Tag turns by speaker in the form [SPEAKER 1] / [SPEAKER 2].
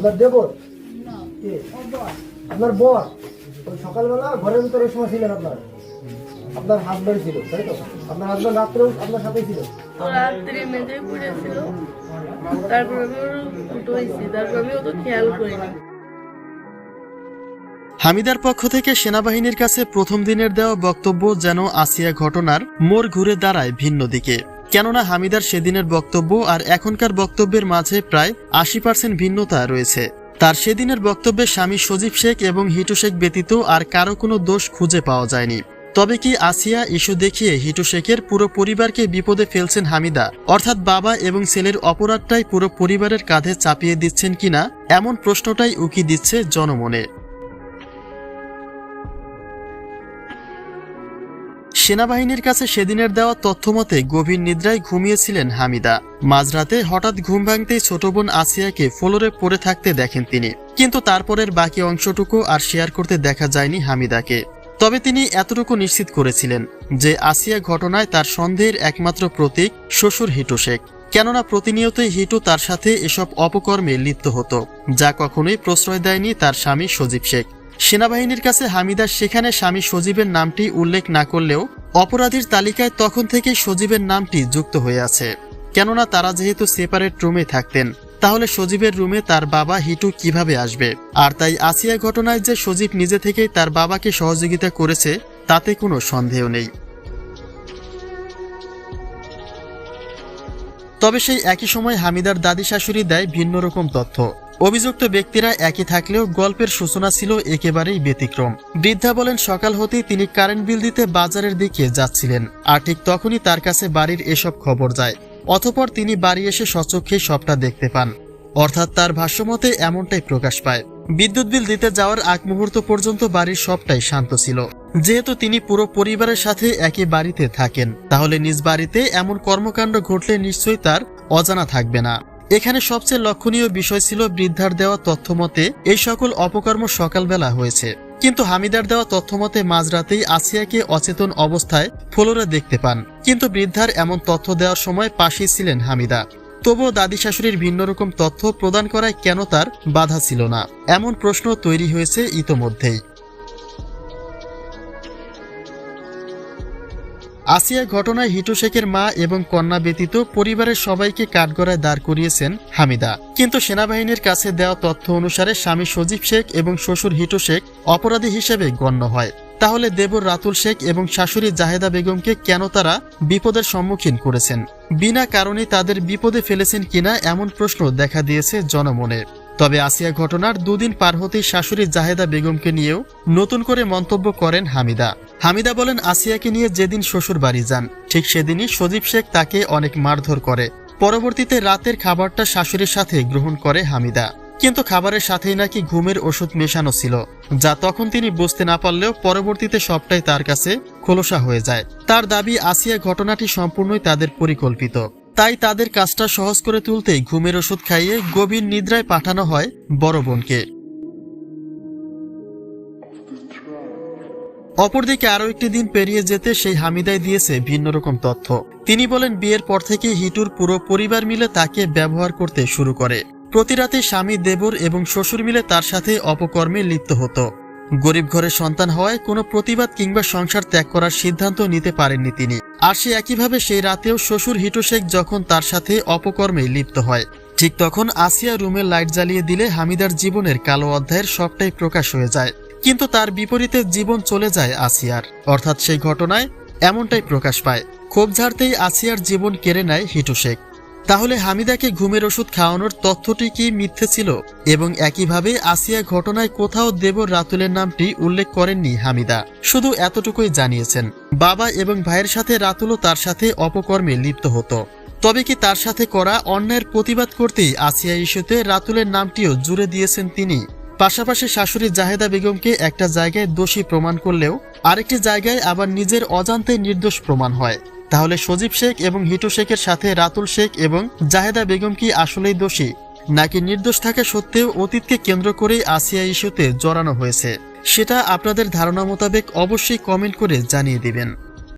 [SPEAKER 1] আপনার দেবর? আপনার বর? ওই সকালবেলা ঘরের ভিতরে ওই সময় ছিলেন আপনার। আপনার হাজব্যান্ড ছিল তাই তো? আপনার হাজব্যান্ড রাত্রেও আপনার সাথেই ছিল?
[SPEAKER 2] রাত্রে মেঝে পড়েছিল। তারপর আমি ওর উঠে হয়েছি তারপর আমি অত খেয়াল করিনি
[SPEAKER 3] হামিদার পক্ষ থেকে সেনাবাহিনীর কাছে প্রথম দিনের দেওয়া বক্তব্য যেন আসিয়া ঘটনার মোড় ঘুরে দাঁড়ায় ভিন্ন দিকে। কেননা হামিদার সেদিনের বক্তব্য আর এখনকার বক্তব্যের মাঝে প্রায় আশি পার্সেন্ট ভিন্নতা রয়েছে। তার সেদিনের বক্তব্যে স্বামী সজীব শেখ এবং হিটু শেখ ব্যতীত আর কারও কোনো দোষ খুঁজে পাওয়া যায়নি। তবে কি আসিয়া ইস্যু দেখিয়ে হিটু শেখের পুরো পরিবারকে বিপদে ফেলছেন হামিদা? অর্থাৎ বাবা এবং ছেলের অপরাধটাই পুরো পরিবারের কাঁধে চাপিয়ে দিচ্ছেন কিনা? এমন প্রশ্নটাই উকি দিচ্ছে জনমনে। সেনাবাহিনীর কাছে সেদিনের দেওয়া তথ্যমতে গভীর নিদ্রায় ঘুমিয়েছিলেন হামিদা। মাঝরাতে হঠাৎ ঘুম ভাঙতেই ছোট বোন আসিয়াকে ফ্লোরে পড়ে থাকতে দেখেন তিনি। কিন্তু তারপরের বাকি অংশটুকু আর শেয়ার করতে দেখা যায়নি হামিদাকে। তবে তিনি এতটুকু নিশ্চিত করেছিলেন যে আসিয়া ঘটনায় তার সন্দেহের একমাত্র প্রতীক শ্বশুর হিটু শেখ। কেননা প্রতিনিয়তই হিটু তার সাথে এসব অপকর্মে লিপ্ত হতো, যা কখনোই প্রশ্রয় দেয়নি তার স্বামী সজীব শেখ। সেনাবাহিনীর কাছে হামিদা সেখানে স্বামী সজীবের নামটি উল্লেখ না করলেও অপরাধীর তালিকায় তখন থেকেই সজীবের নামটি যুক্ত হয়ে আছে। কেননা তারা যেহেতু সেপারেট রুমে থাকতেন, তাহলে সজীবের রুমে তার বাবা হিটু কীভাবে আসবে? আর তাই আসিয়া ঘটনায় যে সজীব নিজে থেকেই তার বাবাকে সহযোগিতা করেছে, তাতে কোনো সন্দেহ নেই। তবে সেই একই সময় হামিদার দাদি শাশুড়ি দেয় ভিন্ন রকম তথ্য। অভিযুক্ত ব্যক্তিরা একই থাকলেও গল্পের সূচনা ছিল একেবারেই ব্যতিক্রম। বৃদ্ধা বলেন, সকাল হতেই তিনি কারেন্ট বিল দিতে বাজারের দিকে যাচ্ছিলেন, আর ঠিক তখনই তার কাছে বাড়ির এসব খবর যায়। অতপর তিনি বাড়ি এসে সচক্ষে সবটা দেখতে পান। অর্থাৎ তার ভাষ্যমতে এমনটাই প্রকাশ পায়। বিদ্যুৎ বিল দিতে যাওয়ার আগ মুহূর্ত পর্যন্ত বাড়ির সবটাই শান্ত ছিল। যেহেতু তিনি পুরো পরিবারের সাথে একই বাড়িতে থাকেন, তাহলে নিজ বাড়িতে এমন কর্মকাণ্ড ঘটলে নিশ্চয়ই তার অজানা থাকবে না। এখানে সবচেয়ে লক্ষণীয় বিষয় ছিল বৃদ্ধার দেওয়া তথ্যমতে এই সকল অপকর্ম সকালবেলা হয়েছে। কিন্তু হামিদার দেওয়া তথ্যমতে মাঝরাতেই আসিয়াকে অচেতন অবস্থায় ফ্লোরে দেখতে পান। কিন্তু বৃদ্ধার এমন তথ্য দেওয়ার সময় পাশেই ছিলেন হামিদা। তবুও দাদি শাশুড়ির ভিন্ন রকম তথ্য প্রদান করায় কেন তার বাধা ছিল না? এমন প্রশ্ন তৈরি হয়েছে ইতোমধ্যেই। আসিয়া ঘটনায় হিটু শেখের মা এবং কন্যা ব্যতীত পরিবারের সবাইকে কাঠগড়ায় দাঁড় করিয়েছেন হামিদা। কিন্তু সেনাবাহিনীর কাছে দেওয়া তথ্য অনুসারে স্বামী সজীব শেখ এবং শ্বশুর হিটু শেখ অপরাধী হিসেবে গণ্য হয়। তাহলে দেবর রাতুল শেখ এবং শাশুড়ি জাহেদা বেগমকে কেন তারা বিপদের সম্মুখীন করেছেন? বিনা কারণে তাদের বিপদে ফেলেছেন কিনা এমন প্রশ্ন দেখা দিয়েছে জনমনে। তবে আসিয়া ঘটনার দুদিন পার হতেই শাশুড়ি জাহেদা বেগমকে নিয়েও নতুন করে মন্তব্য করেন হামিদা। হামিদা বলেন, আসিয়াকে নিয়ে যেদিন শ্বশুর বাড়ি যান, ঠিক সেদিনই সজীব শেখ তাকে অনেক মারধর করে। পরবর্তীতে রাতের খাবারটা শাশুড়ির সাথে গ্রহণ করে হামিদা। কিন্তু খাবারের সাথেই নাকি ঘুমের ওষুধ মেশানো ছিল, যা তখন তিনি বুঝতে না পারলেও পরবর্তীতে সবটাই তার কাছে খোলসা হয়ে যায়। তার দাবি, আসিয়া ঘটনাটি সম্পূর্ণই তাদের পরিকল্পিত। তাই তাদের কাজটা সহজ করে তুলতে ঘুমের ওষুধ খাইয়ে গভীর নিদ্রায় পাঠানো হয় বড় বোনকে। অপরদিকে আরও একটি দিন পেরিয়ে যেতে সেই হামিদাই দিয়েছে ভিন্ন রকম তথ্য। তিনি বলেন, বিয়ের পর থেকে হিটুর পুরো পরিবার মিলে তাকে ব্যবহার করতে শুরু করে। প্রতি রাতে স্বামী দেবর এবং শ্বশুর মিলে তার সাথে অপকর্মে লিপ্ত হতো। গরিব ঘরের সন্তান হওয়ায় কোনো প্রতিবাদ কিংবা সংসার ত্যাগ করার সিদ্ধান্ত নিতে পারেননি তিনি। আর সে একইভাবে সেই রাতেও শ্বশুর হিটু শেখ যখন তার সাথে অপকর্মে লিপ্ত হয়। ঠিক তখন আসিয়া রুমের লাইট জ্বালিয়ে দিলে হামিদার জীবনের কালো অধ্যায়ের সবটাই প্রকাশ হয়ে যায়। কিন্তু তার বিপরীতে জীবন চলে যায় আসিয়ার। অর্থাৎ সেই ঘটনায় এমনটাই প্রকাশ পায়। ক্ষোভ ঝাড়তেই আসিয়ার জীবন কেড়ে নেয় হিটু শেখ। তাহলে হামিদাকে ঘুমের ওষুধ খাওয়ানোর তথ্যটি কি মিথ্যে ছিল? এবং একইভাবে আসিয়া ঘটনায় কোথাও দেবর রাতুলের নামটি উল্লেখ করেননি হামিদা। শুধু এতটুকুই জানিয়েছেন, বাবা এবং ভাইয়ের সাথে রাতুলও তার সাথে অপকর্মে লিপ্ত হতো। তবে কি তার সাথে করা অন্যায়ের প্রতিবাদ করতেই আসিয়া ইস্যুতে রাতুলের নামটিও জুড়ে দিয়েছেন তিনি। পাশাপাশি শাশুড়ি জাহেদা বেগমকে একটা জায়গায় দোষী প্রমাণ করলেও আরেকটি জায়গায় আবার নিজের অজান্তে নির্দোষ প্রমাণ হয়। তাহলে সজীব শেখ এবং হিটু শেখের সাথে রাতুল শেখ এবং জাহেদা বেগম কি আসলেই দোষী? নাকি নির্দোষ থাকা সত্ত্বেও অতীতকে কেন্দ্র করেই আসিয়া ইস্যুতে জড়ানো হয়েছে? সেটা আপনাদের ধারণা মোতাবেক অবশ্যই কমেন্ট করে জানিয়ে দিবেন।